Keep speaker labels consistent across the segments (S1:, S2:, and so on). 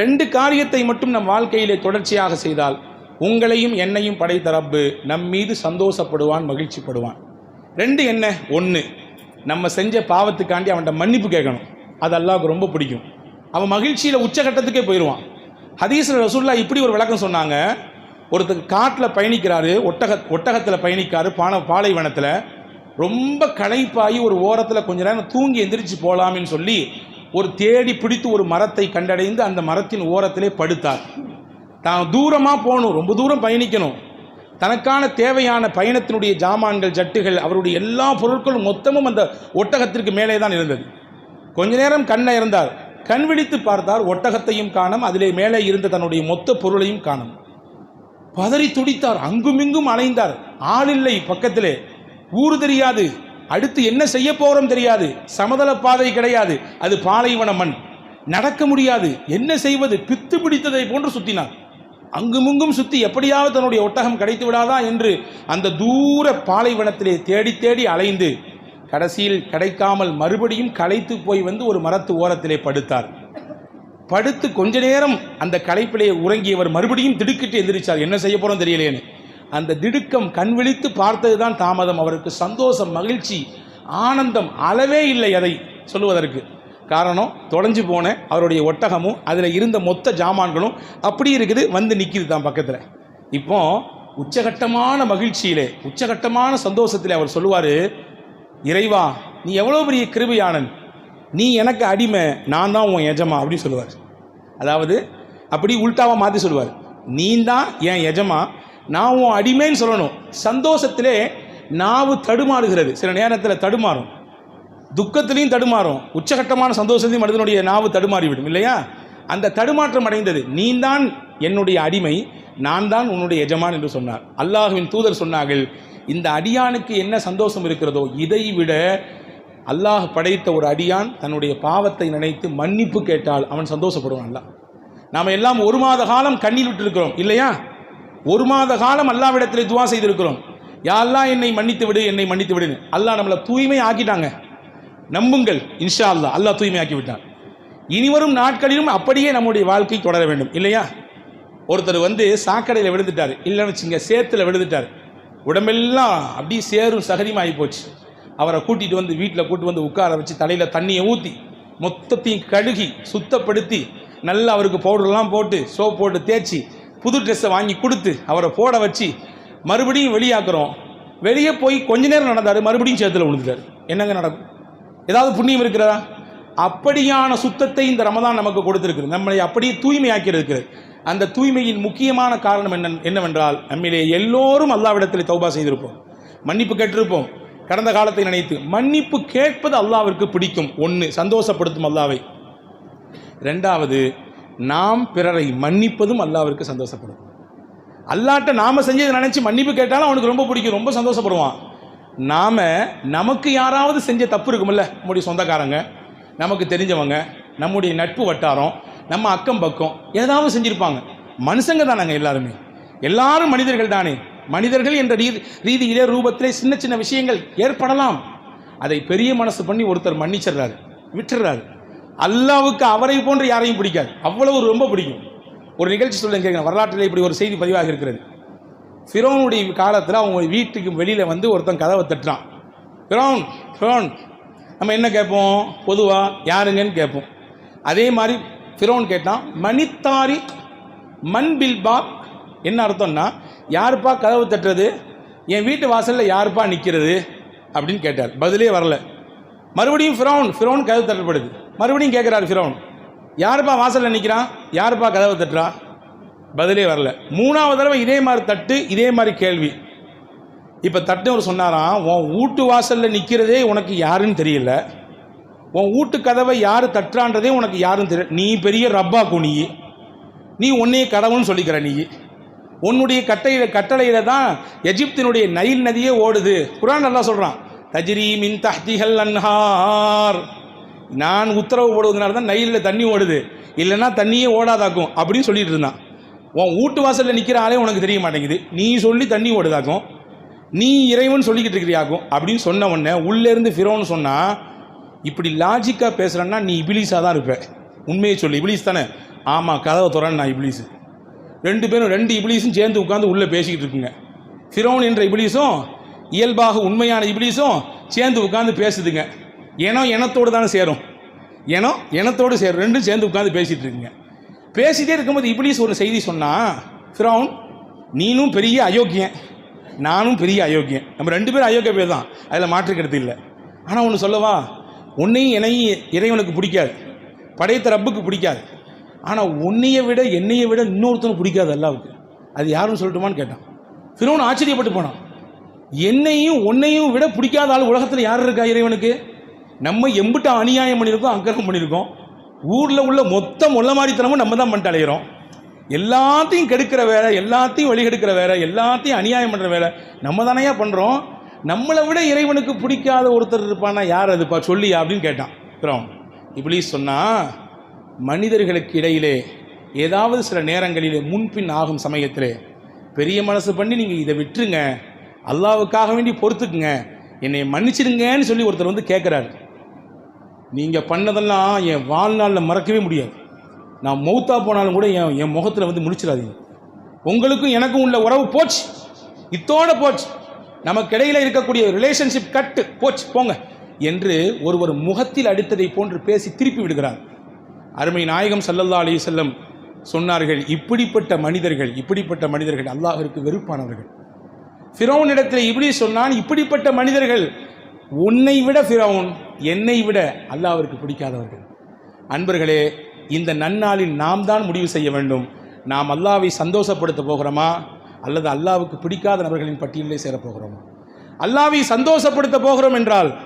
S1: ரெண்டு காரியத்தை மட்டும் நம் வாழ்க்கையிலே தொடர்ச்சியாக செய்தால் உங்களையும் என்னையும் படைத்த ரப்பு நம் மீது சந்தோஷப்படுவான் மகிழ்ச்சிப்படுவான். ரெண்டு என்ன? ஒன்று நம்ம செஞ்ச பாவத்துக்காண்டி அவன்கிட்ட மன்னிப்பு கேட்கணும். அது அல்லாவுக்கு ரொம்ப பிடிக்கும். அவன் மகிழ்ச்சியில் உச்சகட்டத்துக்கே போயிடுவான் ஹதீஸ்ல ரசூல்லா இப்படி ஒரு விளக்கம் சொன்னாங்க. ஒருத்தர் காட்டில் பயணிக்கிறாரு ஒட்டக ஒட்டகத்தில் பயணிக்காரு பான பாலைவனத்தில். ரொம்ப களைப்பாகி ஒரு ஓரத்தில் கொஞ்ச நேரம் தூங்கி எந்திரிச்சு போகலாம்னு சொல்லி ஒரு தேடி பிடித்து ஒரு மரத்தை கண்டடைந்து அந்த மரத்தின் ஓரத்திலே படுத்தார். தான் தூரமாக போகணும் ரொம்ப தூரம் பயணிக்கணும். தனக்கான தேவையான பயணத்தினுடைய ஜாமான்கள் ஜட்டுகள் அவருடைய எல்லா பொருட்களும் மொத்தமும் அந்த ஒட்டகத்திற்கு மேலே தான் இருந்தது. கொஞ்ச நேரம் கண்ணை இருந்தார் கண் விழித்து பார்த்தார் ஒட்டகத்தையும் காணும் அதிலே மேலே இருந்த தன்னுடைய மொத்த பொருளையும் காணும். பதறி துடித்தார் அங்குமிங்கும் அலைந்தார். ஆள் இல்லை பக்கத்திலே. ஊர் தெரியாது. அடுத்து என்ன செய்ய போகிறோம் தெரியாது. சமதள பாதை கிடையாது. அது பாலைவன மண். நடக்க முடியாது. என்ன செய்வது? பித்து பிடித்ததை போன்று சுத்தினார் அங்குமுங்கும் சுத்தி எப்படியாவது தன்னுடைய ஒட்டகம் கிடைத்து விடாதா என்று அந்த தூர பாலைவனத்திலே தேடி தேடி அலைந்து கடைசியில் கிடைக்காமல் மறுபடியும் களைத்து போய் வந்து ஒரு மரத்து ஓரத்திலே படுத்தார். படுத்து கொஞ்ச நேரம் அந்த களைப்பிலே உறங்கியவர் மறுபடியும் திடுக்கிட்டு எந்திரிச்சார். என்ன செய்ய போறோம் தெரியலையேன்னு அந்த திடுக்கம் கண் விழித்து பார்த்ததுதான் தாமதம். அவருக்கு சந்தோஷம் மகிழ்ச்சி ஆனந்தம் அளவே இல்லை அதை சொல்லுவதற்கு. காரணம் தொலைஞ்சு போன அவருடைய ஒட்டகமும் அதில் இருந்த மொத்த ஜாமான்களும் அப்படி இருக்குது வந்து நிற்கிது தான் பக்கத்தில். இப்போ உச்சகட்டமான மகிழ்ச்சியிலே உச்சகட்டமான சந்தோஷத்தில் அவர் சொல்லுவார் இறைவா நீ எவ்வளோ பெரிய கிருபியானன். நீ எனக்கு அடிமை நான் தான் உன் எஜமா அப்படின்னு சொல்லுவார். அதாவது அப்படி உல்டாவாக மாற்றி சொல்லுவார். நீ தான் என் எஜமா நான் உன் அடிமைன்னு சொல்லணும். சந்தோஷத்திலே நாவு தடுமாறுகிறது. சில நேரத்தில் தடுமாறும். துக்கத்திலையும் தடுமாறும். உச்சகட்டமான சந்தோஷத்தையும் மனிதனுடைய நாவு தடுமாறிவிடும் இல்லையா? அந்த தடுமாற்றம் அடைந்தது. நீதான் என்னுடைய அடிமை நான் தான் உன்னுடைய எஜமான் என்று சொன்னார். அல்லாஹுவின் தூதர் சொன்னார்கள் இந்த அடியானுக்கு என்ன சந்தோஷம் இருக்கிறதோ இதை விட அல்லாஹ் படைத்த ஒரு அடியான் தன்னுடைய பாவத்தை நினைத்து மன்னிப்பு கேட்டால் அவன் சந்தோஷப்படுவான் அல்லாஹ். நாம் எல்லாம் ஒரு மாத காலம் கண்ணீர் விட்டிருக்கிறோம் இல்லையா? ஒரு மாத காலம் அல்லாவிடத்தில் துவா செய்திருக்கிறோம். யாரெல்லாம் என்னை மன்னித்து விடு என்னை மன்னித்து விடுன்னு. அல்லாஹ் நம்மளை தூய்மை ஆக்கிட்டாங்க. நம்புங்கள் இன்ஷா அல்லாஹ். அல்லாஹ் தூய்மை ஆக்கி விட்டான். இனிவரும் நாட்களிலும் அப்படியே நம்முடைய வாழ்க்கை தொடர வேண்டும். இல்லையா? ஒருத்தர் வந்து சாக்கடையில் விழுந்துட்டார். இல்லைன்னு வச்சுங்க சேத்துல விழுந்துட்டார். உடம்பெல்லாம் அப்படியே சேரும் சகதியும் ஆகி போச்சு. அவரை கூட்டிகிட்டு வந்து வீட்டில் கூட்டு வந்து உட்கார வச்சு தலையில் தண்ணியை ஊற்றி மொத்தத்தையும் கழுகி சுத்தப்படுத்தி நல்லா அவருக்கு பவுடர்லாம் போட்டு சோப் போட்டு தேய்ச்சி புது ட்ரெஸ்ஸை வாங்கி கொடுத்து அவரை போட வச்சு மறுபடியும் வெளியாக்குறோம். வெளியே போய் கொஞ்ச நேரம் நடந்தார் மறுபடியும் சேத்துல விழுந்துட்டார். என்னங்க நடக்கும்? ஏதாவது புண்ணியம் இருக்கிறதா? அப்படியான சுத்தத்தை இந்த ரமதான் நமக்கு கொடுத்திருக்கிறது. நம்மளை அப்படியே தூய்மையாக்கி இருக்கிறது அந்த தூய்மையின் முக்கியமான காரணம் என்ன என்னவென்றால் நம்மிலே எல்லோரும் அல்லாவிடத்தில் தௌபா செய்திருப்போம். மன்னிப்பு கேட்டிருப்போம். கடந்த காலத்தை நினைத்து மன்னிப்பு கேட்பது அல்லாவிற்கு பிடிக்கும். ஒன்று சந்தோஷப்படுத்தும் அல்லாவை. ரெண்டாவது நாம் பிறரை மன்னிப்பதும் அல்லாவிற்கு சந்தோஷப்படும். அல்லாட்ட நாம் செஞ்சதை நினச்சி மன்னிப்பு கேட்டாலும் அவனுக்கு ரொம்ப பிடிக்கும் ரொம்ப சந்தோஷப்படுவான். நாம் நமக்கு யாராவது செஞ்ச தப்பு இருக்குமில்ல நம்முடைய சொந்தக்காரங்க நமக்கு தெரிஞ்சவங்க நம்முடைய நட்பு வட்டாரம் நம்ம அக்கம் பக்கம் ஏதாவது செஞ்சுருப்பாங்க. மனுஷங்க தானங்க எல்லாருமே. எல்லாரும் மனிதர்கள் தானே. மனிதர்கள் என்ற ரீதி ரீதியிலே ரூபத்திலே சின்ன சின்ன விஷயங்கள் ஏற்படலாம். அதை பெரிய மனசு பண்ணி ஒருத்தர் மன்னிச்சிடுறாரு விட்டுறாரு அல்லாவுக்கு அவரை போன்று யாரையும் பிடிக்காது. அவ்வளவு ரொம்ப பிடிக்கும். ஒரு நிகழ்ச்சி சொல்ல கேட்குறேன் வரலாற்றில் இப்படி ஒரு செய்தி பதிவாக இருக்கிறது. ஃபிரோனுடைய காலத்தில் அவங்க வீட்டுக்கு வெளியில் வந்து ஒருத்தன் கதவை தட்டுறான். ஃபிரோன் ஃபிரோன் நம்ம என்ன கேட்போம்? பொதுவாக யாருங்கன்னு கேட்போம். அதே மாதிரி ஃபிரோன் கேட்டான் மணித்தாரி மண் பில்பா என்ன அர்த்தம்னா யாருப்பா கதவு தட்டுறது? என் வீட்டு வாசலில் யாருப்பா நிற்கிறது அப்படின்னு கேட்டார். பதிலே வரல. மறுபடியும் ஃபிரோன் ஃபிரோன் கதவு தட்டப்படுது. மறுபடியும் கேட்குறாரு ஃபிரோன். யாருப்பா வாசலில் நிற்கிறான் யாருப்பா கதவை தட்டுறா? பதிலே வரல. மூணாவது தடவை இதே மாதிரி தட்டு இதே மாதிரி கேள்வி. இப்போ தட்டுவர் சொன்னாராம் உன் வீட்டு வாசலில் நிற்கிறதே உனக்கு யாருன்னு தெரியல. உன் வீட்டு கதவை யார் தட்டுறான்றதே உனக்கு யாருன்னு தெரியல நீ பெரிய ரப்பா குனி நீ. உன்னையே கடவுள்னு சொல்லிக்கிற நீ. உன்னுடைய கட்டையில கட்டளையில தான் எஜிப்தினுடைய நைல் நதியே ஓடுது. குரான் நல்லா சொல்கிறான் தஜ்ரீ மின் தஹ்திஹல் அன்ஹார். நான் உத்தரவு போடுவதனால தான் நைலில் தண்ணி ஓடுது. இல்லைன்னா தண்ணியே ஓடாதாக்கும் அப்படின்னு சொல்லிட்டு இருந்தான். உன் வீட்டு வாசலில் நிற்கிற ஆளே உனக்கு தெரிய மாட்டேங்குது. நீ சொல்லி தண்ணி ஓடுதாக்கும் நீ இறைவன் சொல்லிக்கிட்டு இருக்கிறியாக்கும் அப்படின்னு சொன்ன உடனே உள்ளேருந்து ஃபிரோன்னு சொன்னால் இப்படி லாஜிக்காக பேசுகிறேன்னா நீ இபிலிஸாக தான் இருப்ப. உண்மையை சொல்லு இபிலிஸ் தானே? ஆமாம் கதவை திறன்னா இப்ளீஸு ரெண்டு பேரும் ரெண்டு இபிலீஸும் சேர்ந்து உட்காந்து உள்ளே பேசிக்கிட்டு இருக்குங்க. ஃபிரோன் என்ற இபிலீஸும் இயல்பாக உண்மையான இப்ளீஸும் சேர்ந்து உட்காந்து பேசுதுங்க. ஏனோ இனத்தோடு தானே சேரும். ஏனோ இனத்தோடு சேரும். ரெண்டும் சேர்ந்து உட்காந்து பேசிகிட்டு இருக்குங்க. பேசிகிட்டே இருக்கும்போது இப்ளீஸ் ஒரு செய்தி சொன்னால் ஃபிரௌன் நீனும் பெரிய அயோக்கியன். நானும் பெரிய அயோக்கியன். நம்ம ரெண்டு பேரும் அயோக்கிய பேர் தான். அதில் மாற்றுக்கிறது இல்லை. ஆனால் ஒன்று சொல்லவா? உன்னையும் என்னையும் இறைவனுக்கு பிடிக்காது. படைத்த ரப்புக்கு பிடிக்காது. ஆனால் உன்னையை விட என்னையை விட இன்னொருத்தனும் பிடிக்காது அல்லாவுக்கு. அது யாருன்னு சொல்லட்டுமான்னு கேட்டான். ஃபிரோன் ஆச்சரியப்பட்டு போனான். என்னையும் உன்னையும் விட பிடிக்காத ஆள் உலகத்தில் யார் இருக்கா இறைவனுக்கு? நம்ம எம்பிட்ட அநியாயம் பண்ணியிருக்கோம் அக்கிரகம் பண்ணியிருக்கோம் ஊரில் உள்ள மொத்த முள்ள மாதிரித்தனமும் நம்ம தான் பண்ணிட்டு அலையிறோம். எல்லாத்தையும் கெடுக்கிற வேலை எல்லாத்தையும் வழிகெடுக்கிற வேலை எல்லாத்தையும் அநியாயம் பண்ணுற வேலை. நம்ம தானையா பண்ணுறோம் நம்மளை விட இறைவனுக்கு பிடிக்காத ஒருத்தர் இருப்பானா யார் அதுப்பா சொல்லியா அப்படின்னு கேட்டான். அப்புறம் இப்படி சொன்னால் மனிதர்களுக்கு இடையிலே ஏதாவது சில நேரங்களிலே முன்பின் ஆகும் சமயத்திலே பெரிய மனசு பண்ணி நீங்கள் இதை விட்டுருங்க. அல்லாவுக்காக வேண்டி பொறுத்துக்குங்க. என்னை மன்னிச்சிடுங்கன்னு சொல்லி ஒருத்தர் வந்து கேட்குறாரு நீங்கள் பண்ணதெல்லாம் என் வாழ்நாளில் மறக்கவே முடியாது. நான் மௌத்தா போனாலும் கூட என் என் முகத்தில் வந்து முடிச்சிடாதீங்க உங்களுக்கும் எனக்கும் உள்ள உறவு போச்சு. இத்தோட போச்சு. நமக்கு இடையில் இருக்கக்கூடிய ரிலேஷன்ஷிப் கட்டு போச்சு போங்க என்று ஒருவர் முகத்தில் அடித்ததை போன்று பேசி திருப்பி விடுகிறார். அருமை நாயகம் சல்லல்லா அலி செல்லம் சொன்னார்கள் இப்படிப்பட்ட மனிதர்கள் இப்படிப்பட்ட மனிதர்கள் அல்லாஹிற்கு வெறுப்பானவர்கள். ஃபிரௌன் இடத்துல இப்படி சொன்னான் இப்படிப்பட்ட மனிதர்கள் உன்னை விட ஃபிரௌன் என்னை விட அல்லாஹ்விற்கு பிடிக்காதவர்கள். அன்பர்களே இந்த நன்னாளில் நாம் தான் முடிவு செய்ய வேண்டும். நாம் அல்லாவை சந்தோஷப்படுத்த போகிறோமா? அல்லது அல்லாவுக்கு பிடிக்காத நபர்களின் பட்டியலிலே சேரப் போகிறோமா? அல்லாவை சந்தோஷப்படுத்த போகிறோம் என்றால்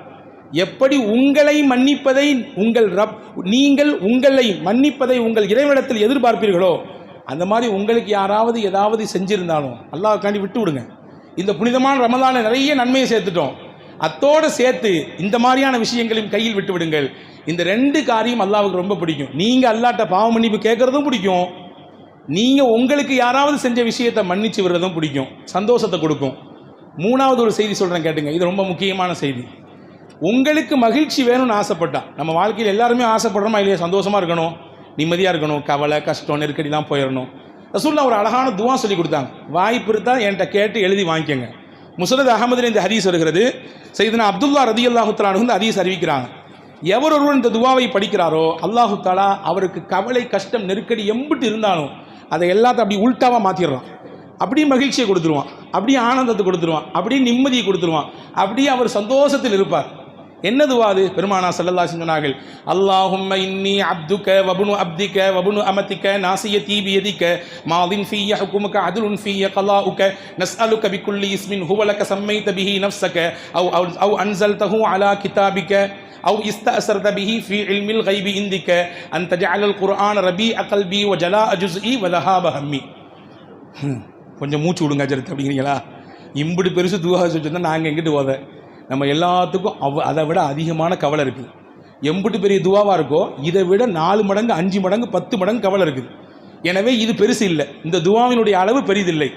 S1: எப்படி உங்களை மன்னிப்பதை உங்கள் ரப் நீங்கள் உங்களை மன்னிப்பதை உங்கள் இறைவனத்தில் எதிர்பார்ப்பீர்களோ அந்த மாதிரி உங்களுக்கு யாராவது ஏதாவது செஞ்சிருந்தாலும் அல்லாஹ்க்காண்டி விட்டு விடுங்க. இந்த புனிதமான ரமதானை நிறைய நன்மையை சேர்த்துட்டோம். அத்தோடு சேர்த்து இந்த மாதிரியான விஷயங்களையும் கையில் விட்டு விடுங்கள் இந்த ரெண்டு காரியம் அல்லாவுக்கு ரொம்ப பிடிக்கும். நீங்கள் அல்லாட்ட பாவ மன்னிப்பு கேட்குறதும் பிடிக்கும். நீங்கள் உங்களுக்கு யாராவது செஞ்ச விஷயத்தை மன்னிச்சு விடுறதும் பிடிக்கும். சந்தோஷத்தை கொடுக்கும். மூணாவது ஒரு செய்தி சொல்கிறேன் கேட்டுங்க. இது ரொம்ப முக்கியமான செய்தி. உங்களுக்கு மகிழ்ச்சி வேணும்னு ஆசைப்பட்டா நம்ம வாழ்க்கையில் எல்லாருமே ஆசைப்படுறோமா இல்லையா? சந்தோஷமாக இருக்கணும் நிம்மதியாக இருக்கணும் கவலை கஷ்டம் நெருக்கடிலாம் போயிடணும். ரசூல்லா ஒரு அழகான துவா சொல்லி கொடுத்தாங்க. வாய்ப்பு இருந்தால் என்கிட்ட கேட்டு எழுதி வாங்கிக்கோங்க. முசரத் அகமதில் இந்த ஹதீஸ் வருகிறது. சைதனா அப்துல்லா ரதி அல்லாஹுத்தலானு வந்து ஹதீஸ் அறிவிக்கிறாங்க. எவர் ஒருவர் இந்த துவாவை படிக்கிறாரோ அல்லாஹு தாலா அவருக்கு கவலை கஷ்டம் நெருக்கடி எம்பிட்டு இருந்தாலும் அதை எல்லாத்தையும் அப்படி உள்டாவாக மாற்றிடுறான் அப்படியே மகிழ்ச்சியை கொடுத்துருவான். அப்படியே ஆனந்தத்தை கொடுத்துருவான். அப்படியே நிம்மதியை கொடுத்துருவான். அப்படியே அவர் சந்தோஷத்தில் இருப்பார். என்ன துவா அது பெருமானா சல்லல்லா சொன்னார்கள் அல்லாஹும்ம இன்னி அப்துக வபுனு அப்திக வபுனு அமதிக நாசிய தீபி எதிக்க மாதின் ஃபீய ஹுக்குமுக அதுலுன் ஃபீய கலாஉக நஸ்அலுக பிக்குல்லி இஸ்மின் ஹுவலக சம்மைத பிஹி நஃப்ஸக அவ் அவ் அவ் அன்சல்தஹு அலா கிதாபிக أو استأثرت به في علم الغيب عندك أن تجعل القرآن ربيع قلبي وجلاء جزئي وذهاب همي ஹம், கொஞ்சம் மூச்சு விடுங்க அஜரத் அப்படிங்கிறீங்களா இம்புடு பெருசு துவா சொன்னா நாங்கள் எங்கிட்டு போத நம்ம எல்லாத்துக்கும் அவ் அதை விட அதிகமான கவலை இருக்குது எம்புட்டு பெரிய துவாவாக இருக்கோ இதை விட நாலு மடங்கு அஞ்சு மடங்கு பத்து மடங்கு கவலை இருக்குது. எனவே இது பெருசு இல்லை. இந்த துவாவினுடைய அளவு பெரிதில்லை.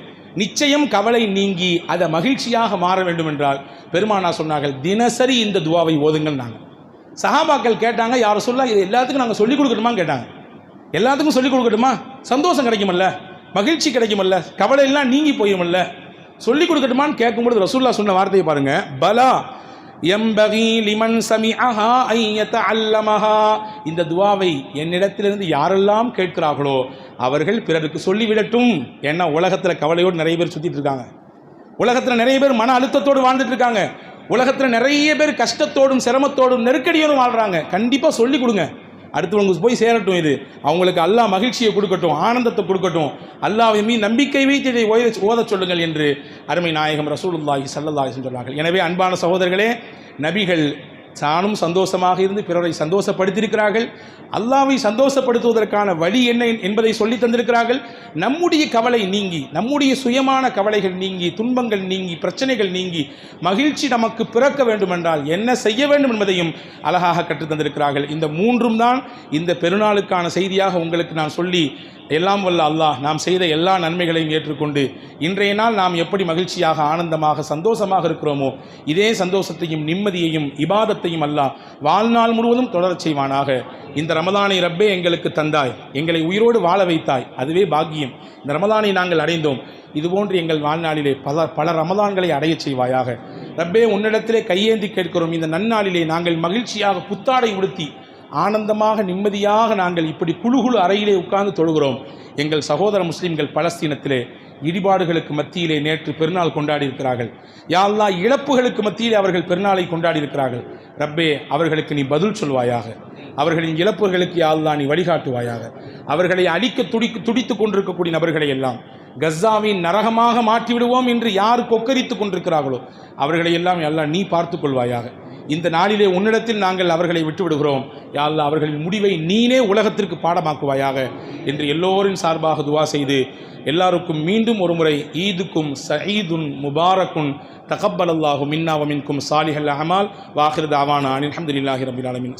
S1: நிச்சயம் கவலை நீங்கி அதை மகிழ்ச்சியாக மாற வேண்டும் என்றால் பெருமானா சொன்னார்கள் தினசரி இந்த துவாவை ஓதுங்கள் நாங்கள் சஹாபாக்கள் கேட்டாங்க யார் சொல்ல இது எல்லாத்துக்கும் நாங்கள் சொல்லிக் கொடுக்கணுமான்னு கேட்டாங்க. எல்லாத்துக்கும் சொல்லிக் கொடுக்கட்டுமா? சந்தோஷம் கிடைக்குமல்ல? மகிழ்ச்சி கிடைக்குமல்ல? கவலை எல்லாம் நீங்கி போயுமல்ல? சொல்லிக் கொடுக்கட்டுமான்னு கேட்கும்பொழுது ரசூல்லா சொன்ன வார்த்தையை பாருங்க. பலா எம்பகி லிமன் சமி அஹா ஐயத்த அல்லமஹா இந்த துவாவை என்னிடத்திலிருந்து யாரெல்லாம் கேட்கிறார்களோ அவர்கள் பிறருக்கு சொல்லிவிடட்டும் ஏன்னா உலகத்தில் கவலையோடு நிறைய பேர் சுற்றிட்டு இருக்காங்க. உலகத்தில் நிறைய பேர் மன அழுத்தத்தோடு வாழ்ந்துட்டு இருக்காங்க. உலகத்தில் நிறைய பேர் கஷ்டத்தோடும் சிரமத்தோடும் நெருக்கடியோடும் வாழ்கிறாங்க கண்டிப்பாக சொல்லி கொடுங்க. அடுத்தவங்களுக்கு போய் சேரட்டும் இது. அவங்களுக்கு அல்லாஹ் மகிழ்ச்சியை கொடுக்கட்டும் ஆனந்தத்தை கொடுக்கட்டும். அல்லாவை மீ நம்பிக்கை வைத்து இதை ஓத ஓதச் சொல்லுங்கள் என்று அருமை நாயகம் ரசூலுல்லாஹி ஸல்லல்லாஹு சொல்கிறார்கள் எனவே அன்பான சகோதரர்களே நபிகள் தானும் சந்தோஷமாக இருந்து பிறரை சந்தோஷப்படுத்தியிருக்கிறார்கள். அல்லாவை சந்தோஷப்படுத்துவதற்கான வழி என்ன என்பதை சொல்லி தந்திருக்கிறார்கள். நம்முடைய கவலை நீங்கி நம்முடைய சுயமான கவலைகள் நீங்கி துன்பங்கள் நீங்கி பிரச்சனைகள் நீங்கி மகிழ்ச்சி நமக்கு பிறக்க வேண்டுமென்றால் என்ன செய்ய வேண்டும் என்பதையும் அழகாக கற்றுத் தந்திருக்கிறார்கள். இந்த மூன்றும் தான் இந்த பெருநாளுக்கான செய்தியாக உங்களுக்கு நான் சொல்லி எல்லாம் வல்ல அல்லாஹ் நாம் செய்த எல்லா நன்மைகளையும் ஏற்றுக்கொண்டு இன்றைய நாள் நாம் எப்படி மகிழ்ச்சியாக ஆனந்தமாக சந்தோஷமாக இருக்கிறோமோ இதே சந்தோஷத்தையும் நிம்மதியையும் இபாதத்தையும் அல்லாஹ் வாழ்நாள் முழுவதும் தொடரச் செய்வானாக. இந்த ரமதானை ரப்பே எங்களுக்கு தந்தாய் எங்களை உயிரோடு வாழ வைத்தாய். அதுவே பாக்கியம். இந்த ரமதானை நாங்கள் அடைந்தோம். இதுபோன்று எங்கள் வாழ்நாளிலே பல பல ரமதான்களை அடையச் செய்வாயாக. ரப்பே உன்னிடத்திலே கையேந்தி கேட்கிறோம். இந்த நன்னாளிலே நாங்கள் மகிழ்ச்சியாக புத்தாடை உடுத்தி ஆனந்தமாக நிம்மதியாக நாங்கள் இப்படி குழு குழு அறையிலே உட்கார்ந்து தொழுகிறோம். எங்கள் சகோதர முஸ்லீம்கள் பலஸ்தீனத்திலே இடிபாடுகளுக்கு மத்தியிலே நேற்று பெருநாள் கொண்டாடி இருக்கிறார்கள் யா இழப்புகளுக்கு மத்தியிலே அவர்கள் பெருநாளை கொண்டாடி இருக்கிறார்கள் ரப்பே அவர்களுக்கு நீ பதில் சொல்வாயாக. அவர்களின் இழப்புகளுக்கு யாழ்லா நீ வழிகாட்டுவாயாக. அவர்களை அழிக்க துடிக்கு துடித்துக் கொண்டிருக்கக்கூடிய நபர்களை எல்லாம் கஸ்ஸாவின் நரகமாக மாற்றிவிடுவோம் என்று யார் கொக்கரித்துக் கொண்டிருக்கிறார்களோ அவர்களை எல்லாம் எல்லாம் நீ பார்த்துக்கொள்வாயாக இந்த நாளிலே உன்னிடத்தில் நாங்கள் அவர்களை விட்டு விடுகிறோம் அவர்களின் முடிவை நீனே உலகத்திற்கு பாடமாக்குவாயாக என்று எல்லோரின் சார்பாக துவா செய்து எல்லாருக்கும் மீண்டும் ஒருமுறை ஈதுக்கும் சயீதுன் முபாரக்குன் தகப்பல் அல்லாஹு மின்னா சாலிஹல் அஹமால். வாஹிர் தாவானா அனில் அஹமதுல்லாஹி ரபில் ஆலமின்.